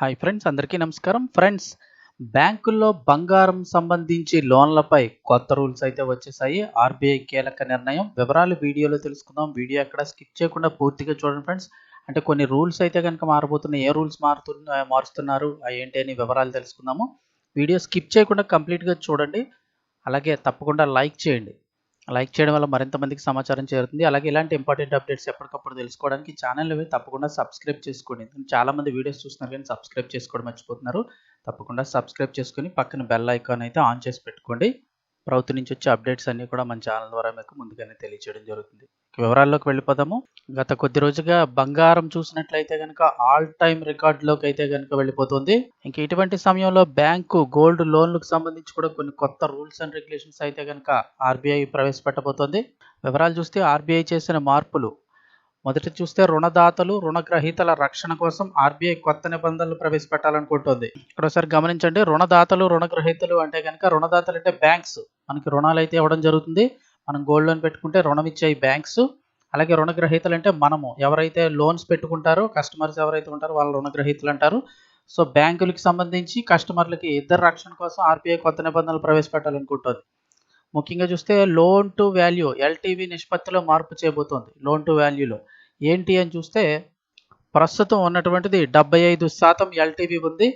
Hi friends అందరికీ నమస్కారం. Friends బ్యాంకుల్లో బంగారం సంబంధించి లోన్లపై కొత్త రూల్స్ అయితే వచ్చేసాయి. ఆర్బీఐ కీలక నిర్ణయం. వివరాలు వీడియోలో తెలుసుకుందాం. వీడియో ఎక్కడ స్కిప్ చేయకుండా పూర్తిగా చూడండి ఫ్రెండ్స్. అంటే కొన్ని రూల్స్ అయితే కనుక మారబోతున్నాయి. ఏ రూల్స్ మారుతున్నా మారుస్తున్నారు? ఏంటి అని వివరాలు తెలుసుకుందాము. వీడియో స్కిప్ చేయకుండా కంప్లీట్గా చూడండి. అలాగే తప్పకుండా లైక్ చేయండి. లైక్ చేయడం వల్ల మరింత మందికి సమాచారం చేరుతుంది. అలాగే ఇలాంటి ఇంపార్టెంట్ అప్డేట్స్ ఎప్పటికప్పుడు తెలుసుకోవడానికి ఛానల్ తప్పకుండా సబ్స్క్రైబ్ చేసుకోండి. చాలామంది చాలా మంది వీడియోస్ చూస్తున్నారు కానీ సబ్స్క్రైబ్ చేసుకోవడం మర్చిపోతున్నారు. తప్పకుండా సబ్స్క్రైబ్ చేసుకుని పక్కన బెల్ ఐకాన్ అయితే ఆన్ చేసి పెట్టుకోండి. ప్రభుత్వం నుంచి వచ్చే అప్డేట్స్ అన్ని కూడా మన ఛానల్ ద్వారా మీకు ముందుగానే తెలియజేయడం జరుగుతుంది. వివరాల్లోకి వెళ్ళిపోదాము. గత కొద్ది రోజుగా బంగారం చూసినట్లయితే కనుక ఆల్ టైమ్ రికార్డులోకి అయితే కనుక వెళ్ళిపోతుంది. ఇంక ఇటువంటి సమయంలో బ్యాంకు గోల్డ్ లోన్లకు సంబంధించి కూడా కొన్ని కొత్త రూల్స్ అండ్ రెగ్యులేషన్స్ అయితే కనుక ఆర్బీఐ ప్రవేశపెట్టబోతోంది. వివరాలు చూస్తే ఆర్బీఐ చేసిన మార్పులు. మొదట చూస్తే రుణదాతలు రుణగ్రహీతల రక్షణ కోసం ఆర్బీఐ కొత్త నిబంధనలు ప్రవేశపెట్టాలనుకుంటుంది. ఇక్కడ ఒకసారి గమనించండి రుణదాతలు రుణగ్రహీతలు అంటే కనుక రుణదాతలు అంటే బ్యాంక్స్ మనకి రుణాలు అయితే ఇవ్వడం జరుగుతుంది. మనం గోల్డ్ లోన్ పెట్టుకుంటే రుణం ఇచ్చే బ్యాంక్స్ అలాగే రుణగ్రహీతలు అంటే మనము. ఎవరైతే లోన్స్ పెట్టుకుంటారో కస్టమర్స్ ఎవరైతే ఉంటారో వాళ్ళ రుణగ్రహీతలు అంటారు. సో బ్యాంకులకి సంబంధించి కస్టమర్లకి ఇద్దరు రక్షణ కోసం ఆర్బీఐ కొత్త నిబంధనలు ప్రవేశపెట్టాలనుకుంటుంది ముఖ్యంగా చూస్తే లోన్ టు వాల్యూ ఎల్టీవీ నిష్పత్తిలో మార్పు చేయబోతోంది లోన్ టు వాల్యూలో. ఏంటి అని చూస్తే ప్రస్తుతం ఉన్నటువంటిది డెబ్బై ఐదు శాతం ఎల్టీవీ ఉంది.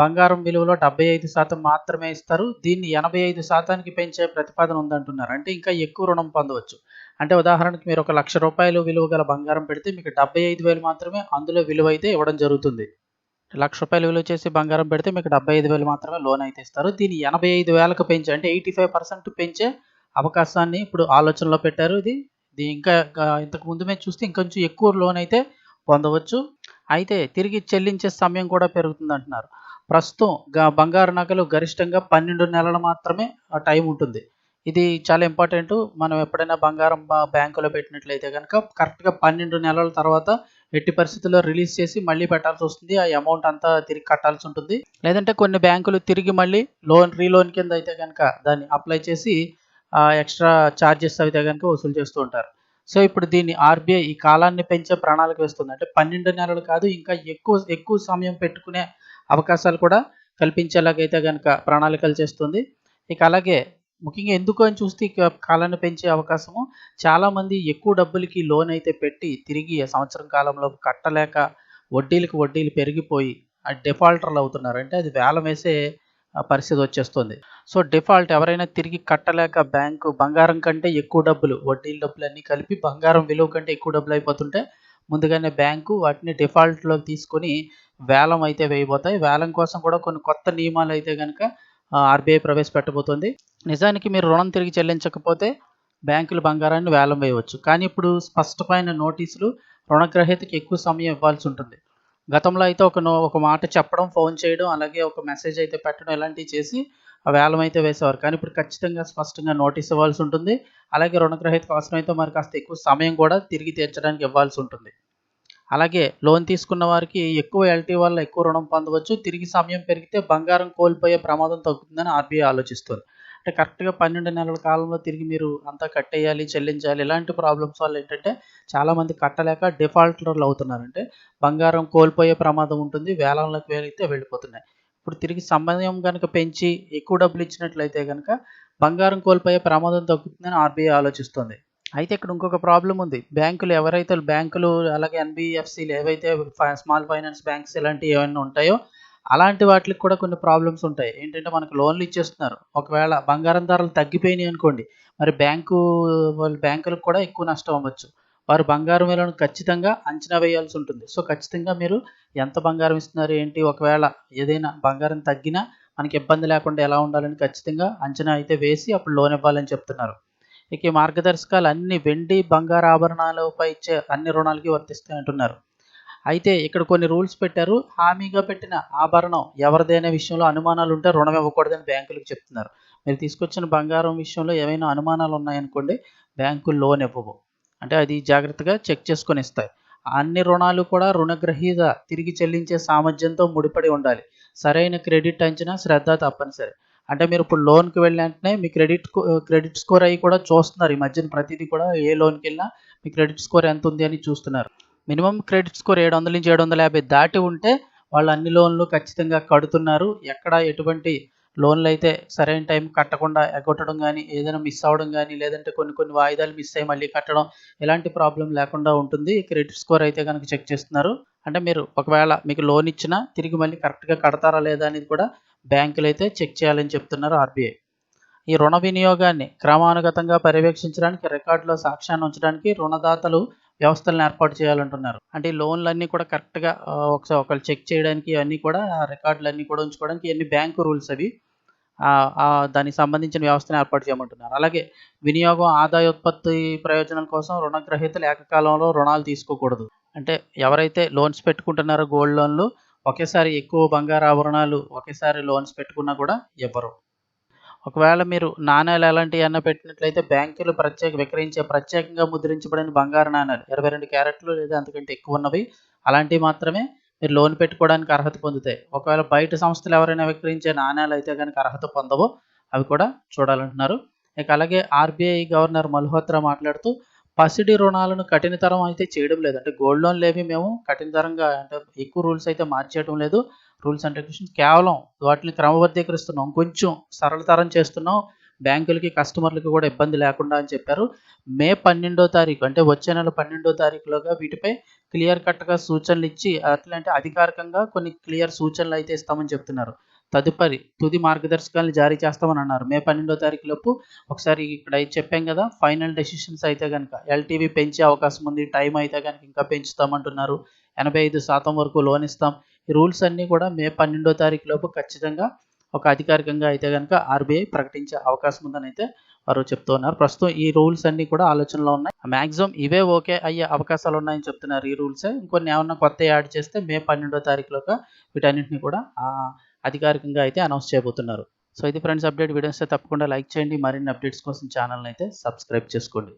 బంగారం విలువలో డెబ్బై ఐదు శాతం మాత్రమే ఇస్తారు. దీన్ని ఎనభై ఐదు శాతానికి పెంచే ప్రతిపాదన ఉందంటున్నారు. అంటే ఇంకా ఎక్కువ రుణం పొందవచ్చు. అంటే ఉదాహరణకి మీరు ఒక లక్ష రూపాయలు విలువ గల బంగారం పెడితే మీకు డెబ్బై ఐదు వేలు మాత్రమే అందులో విలువ అయితే ఇవ్వడం జరుగుతుంది. లక్ష రూపాయలు విలువ చేసి బంగారం పెడితే మీకు డెబ్బై ఐదు వేలు మాత్రమే లోన్ అయితే ఇస్తారు. దీన్ని ఎనభై ఐదు వేలకు పెంచి అంటే ఎయిటీ ఫైవ్ పర్సెంట్ పెంచే అవకాశాన్ని ఇప్పుడు ఆలోచనలో పెట్టారు ఇది. దీని ఇంకా ఇంతకు ముందు మేము చూస్తే ఇంకొంచెం ఎక్కువ లోన్ అయితే పొందవచ్చు. అయితే తిరిగి చెల్లించే సమయం కూడా పెరుగుతుంది అంటున్నారు. ప్రస్తుతం బంగారు నగలు గరిష్టంగా పన్నెండు నెలలు మాత్రమే టైం ఉంటుంది. ఇది చాలా ఇంపార్టెంట్ మనం ఎప్పుడైనా బంగారం బ్యాంకులో పెట్టినట్లయితే కనుక కరెక్ట్గా పన్నెండు నెలల తర్వాత ఎట్టి పరిస్థితుల్లో రిలీజ్ చేసి మళ్ళీ పెట్టాల్సి వస్తుంది. ఆ అమౌంట్ అంతా తిరిగి కట్టాల్సి ఉంటుంది. లేదంటే కొన్ని బ్యాంకులు తిరిగి మళ్ళీ లోన్ రీలోన్ కింద అయితే కనుక దాన్ని అప్లై చేసి ఎక్స్ట్రా ఛార్జెస్ అయితే కనుక వసూలు చేస్తూ ఉంటారు. సో ఇప్పుడు దీన్ని ఆర్బీఐ ఈ కాలాన్ని పెంచే ప్రణాళిక వేస్తుంది. అంటే పన్నెండు నెలలు కాదు ఇంకా ఎక్కువ ఎక్కువ సమయం పెట్టుకునే అవకాశాలు కూడా కల్పించేలాగైతే కనుక ప్రణాళికలు చేస్తుంది. ఇక అలాగే ముఖ్యంగా ఎందుకు అని చూస్తే కాలాన్ని పెంచే అవకాశము. చాలామంది ఎక్కువ డబ్బులకి లోన్ అయితే పెట్టి తిరిగి సంవత్సరం కాలంలో కట్టలేక వడ్డీలకు వడ్డీలు పెరిగిపోయి డిఫాల్టర్లు అవుతున్నారు. అంటే అది వేలం వేసే పరిస్థితి వచ్చేస్తుంది. సో డిఫాల్ట్ ఎవరైనా తిరిగి కట్టలేక బ్యాంకు బంగారం కంటే ఎక్కువ డబ్బులు వడ్డీల డబ్బులు అన్నీ కలిపి బంగారం విలువ కంటే ఎక్కువ డబ్బులు అయిపోతుంటే ముందుగానే బ్యాంకు వాటిని డిఫాల్ట్లోకి తీసుకొని వేలం అయితే వేయబోతాయి. వేలం కోసం కూడా కొన్ని కొత్త నియమాలు అయితే కనుక ఆర్బీఐ ప్రవేశపెట్టబోతోంది. నిజానికి మీరు రుణం తిరిగి చెల్లించకపోతే బ్యాంకులు బంగారాన్ని వేలం వేయవచ్చు. కానీ ఇప్పుడు స్పష్టమైన నోటీసులు రుణగ్రహీతకి ఎక్కువ సమయం ఇవ్వాల్సి ఉంటుంది. గతంలో అయితే ఒక ఒక మాట చెప్పడం ఫోన్ చేయడం అలాగే ఒక మెసేజ్ అయితే పెట్టడం ఇలాంటివి చేసి ఆ వేలం అయితే వేసేవారు. కానీ ఇప్పుడు ఖచ్చితంగా స్పష్టంగా నోటీస్ ఇవ్వాల్సి ఉంటుంది. అలాగే రుణగ్రహీతకు అవసరమైతే మరి కాస్త ఎక్కువ సమయం కూడా తిరిగి తీర్చడానికి ఇవ్వాల్సి ఉంటుంది. అలాగే లోన్ తీసుకున్న వారికి ఎక్కువ ఎల్టీ వల్ల ఎక్కువ రుణం పొందవచ్చు. తిరిగి సమయం పెరిగితే బంగారం కోల్పోయే ప్రమాదం తగ్గుతుందని ఆర్బీఐ ఆలోచిస్తుంది. అంటే కరెక్ట్గా పన్నెండు నెలల కాలంలో తిరిగి మీరు అంతా కట్టేయాలి చెల్లించాలి. ఇలాంటి ప్రాబ్లమ్స్ వల్ల ఏంటంటే చాలామంది కట్టలేక డిఫాల్టర్లు అవుతున్నారు అంటే బంగారం కోల్పోయే ప్రమాదం ఉంటుంది వేలంలోకి వేలైతే వెళ్ళిపోతున్నాయి. ఇప్పుడు తిరిగి సమయం కనుక పెంచి ఎక్కువ డబ్బులు ఇచ్చినట్లయితే కనుక బంగారం కోల్పోయే ప్రమాదం తగ్గుతుందని ఆర్బీఐ ఆలోచిస్తుంది. అయితే ఇక్కడ ఇంకొక ప్రాబ్లం ఉంది. బ్యాంకులు ఎవరైతే బ్యాంకులు అలాగే ఎన్బిఎఫ్సీలు ఏవైతే స్మాల్ ఫైనాన్స్ బ్యాంక్స్ ఇలాంటివి ఏమైనా ఉంటాయో అలాంటి వాటికి కూడా కొన్ని ప్రాబ్లమ్స్ ఉంటాయి. ఏంటంటే మనకు లోన్లు ఇచ్చేస్తున్నారు. ఒకవేళ బంగారం ధరలు తగ్గిపోయినాయి అనుకోండి మరి బ్యాంకు వాళ్ళ బ్యాంకులకు కూడా ఎక్కువ నష్టం అవ్వచ్చు. వారు బంగారం విలువను ఖచ్చితంగా అంచనా వేయాల్సి ఉంటుంది. సో ఖచ్చితంగా మీరు ఎంత బంగారం ఇస్తున్నారు ఏంటి? ఒకవేళ ఏదైనా బంగారం తగ్గినా మనకి ఇబ్బంది లేకుండా ఎలా ఉండాలని ఖచ్చితంగా అంచనా అయితే వేసి అప్పుడు లోన్ ఇవ్వాలని చెప్తున్నారు. ఇక ఈ మార్గదర్శకాలు అన్ని వెండి బంగారు ఆభరణాలపై ఇచ్చే అన్ని రుణాలకి వర్తిస్తాయి అంటున్నారు. అయితే ఇక్కడ కొన్ని రూల్స్ పెట్టారు. హామీగా పెట్టిన ఆభరణం ఎవరిదైనా విషయంలో అనుమానాలు ఉంటే రుణం ఇవ్వకూడదని బ్యాంకులకు చెప్తున్నారు. మీరు తీసుకొచ్చిన బంగారం విషయంలో ఏమైనా అనుమానాలు ఉన్నాయనుకోండి బ్యాంకులు లోన్ ఇవ్వవు. అంటే అది జాగ్రత్తగా చెక్ చేసుకొని ఇస్తాయి అన్ని రుణాలు కూడా రుణగ్రహీత తిరిగి చెల్లించే సామర్థ్యంతో ముడిపడి ఉండాలి. సరైన క్రెడిట్ అంచనా శ్రద్ధ తప్పనిసరి. అంటే మీరు ఇప్పుడు లోన్కి వెళ్ళిన వెంటనే మీ క్రెడిట్ క్రెడిట్ స్కోర్ అయ్యి కూడా చూస్తున్నారు. ఈ మధ్యన ప్రతిదీ కూడా ఏ లోన్కి వెళ్ళినా మీ క్రెడిట్ స్కోర్ ఎంత ఉంది అని చూస్తున్నారు. మినిమం క్రెడిట్ స్కోర్ ఏడు వందల నుంచి ఏడు వందల యాభై దాటి ఉంటే వాళ్ళు అన్ని లోన్లు ఖచ్చితంగా కడుతున్నారు. ఎక్కడ ఎటువంటి లోన్లు అయితే సరైన టైం కట్టకుండా ఎగ్గొట్టడం కానీ ఏదైనా మిస్ అవ్వడం కానీ లేదంటే కొన్ని కొన్ని వాయిదాలు మిస్ అయ్యి మళ్ళీ కట్టడం ఎలాంటి ప్రాబ్లం లేకుండా ఉంటుంది. క్రెడిట్ స్కోర్ అయితే కనుక చెక్ చేస్తున్నారు. అంటే మీరు ఒకవేళ మీకు లోన్ ఇచ్చినా తిరిగి మళ్ళీ కరెక్ట్గా కడతారా లేదా అనేది కూడా బ్యాంకులు అయితే చెక్ చేయాలని చెప్తున్నారు ఆర్బీఐ. ఈ రుణ వినియోగాన్ని క్రమానుగతంగా పర్యవేక్షించడానికి రికార్డులో సాక్ష్యాన్ని ఉంచడానికి రుణదాతలు వ్యవస్థలను ఏర్పాటు చేయాలంటున్నారు. అంటే ఈ లోన్లన్నీ కూడా కరెక్ట్గా ఒకసారి ఒకళ్ళు చెక్ చేయడానికి అన్నీ కూడా రికార్డులన్నీ కూడా ఉంచుకోవడానికి ఎన్ని బ్యాంకు రూల్స్ అవి. దానికి సంబంధించిన వ్యవస్థను ఏర్పాటు చేయమంటున్నారు. అలాగే వినియోగం ఆదాయ ఉత్పత్తి ప్రయోజనాల కోసం రుణగ్రహీతలు ఏకకాలంలో రుణాలు తీసుకోకూడదు. అంటే ఎవరైతే లోన్స్ పెట్టుకుంటున్నారో గోల్డ్ లోన్లు ఒకేసారి ఎక్కువ బంగారు ఆభరణాలు ఒకేసారి లోన్స్ పెట్టుకున్నా కూడా ఇవ్వరు. ఒకవేళ మీరు నాణ్యాలు ఎలాంటివి అన్న పెట్టినట్లయితే బ్యాంకులు ప్రత్యేక విక్రయించే ప్రత్యేకంగా ముద్రించబడిన బంగారు నాణ్యాలు ఇరవై రెండు క్యారెట్లు లేదా అంతకంటే ఎక్కువ ఉన్నవి. అలాంటివి మాత్రమే మీరు లోన్ పెట్టుకోవడానికి అర్హత పొందుతాయి. ఒకవేళ బయట సంస్థలు ఎవరైనా విక్రయించే నాణ్యాలు అయితే కనుక అర్హత పొందవో. అవి కూడా చూడాలంటున్నారు. ఇక అలాగే ఆర్బీఐ గవర్నర్ మల్హోత్రా మాట్లాడుతూ పసిడి రుణాలను కఠినతరం అయితే చేయడం లేదు. అంటే గోల్డ్ లోన్లు ఏవి మేము కఠినతరంగా అంటే ఎక్కువ రూల్స్ అయితే మార్చేయడం లేదు. రూల్స్ అండ్ రెగ్యులేషన్ కేవలం వాటిని క్రమబద్ధీకరిస్తున్నాం. కొంచెం సరళతరం చేస్తున్నాం. బ్యాంకులకి కస్టమర్లకి కూడా ఇబ్బంది లేకుండా అని చెప్పారు. మే పన్నెండో తారీఖు అంటే వచ్చే నెల పన్నెండో తారీఖులోగా వీటిపై క్లియర్ కట్గా సూచనలు ఇచ్చి అట్లాంటి అధికారికంగా కొన్ని క్లియర్ సూచనలు అయితే ఇస్తామని చెప్తున్నారు. తదుపరి తుది మార్గదర్శకాలను జారీ చేస్తామని అన్నారు. మే పన్నెండో తారీఖు లోపు ఒకసారి ఇక్కడ చెప్పాం కదా ఫైనల్ డెసిషన్స్ అయితే కనుక ఎల్టీవీ పెంచే అవకాశం ఉంది టైం అయితే కనుక ఇంకా పెంచుతామంటున్నారు. ఎనభై ఐదు శాతం వరకు లోన్ ఇస్తాం. ఈ రూల్స్ అన్నీ కూడా మే పన్నెండో తారీఖు లోపు ఖచ్చితంగా ఒక అధికారికంగా అయితే కనుక ఆర్బీఐ ప్రకటించే అవకాశం ఉందని అయితే వారు చెప్తూ ఉన్నారు. ప్రస్తుతం ఈ రూల్స్ అన్నీ కూడా ఆలోచనలో ఉన్నాయి. మ్యాక్సిమం ఇవే ఓకే అయ్యే అవకాశాలు ఉన్నాయని చెప్తున్నారు ఈ రూల్సే. ఇంకొన్ని ఏమన్నా కొత్త యాడ్ చేస్తే మే పన్నెండో తారీఖులోగా వీటన్నింటినీ కూడా అధికారికంగా అయితే అనౌన్స్ చేయబోతున్నారు. సో ఇది ఫ్రెండ్స్ అప్డేట్ వీడియోస్ తప్పకుండా లైక్ చేయండి. మరిన్ని అప్డేట్స్ కోసం ఛానల్ని అయితే సబ్స్క్రైబ్ చేసుకోండి.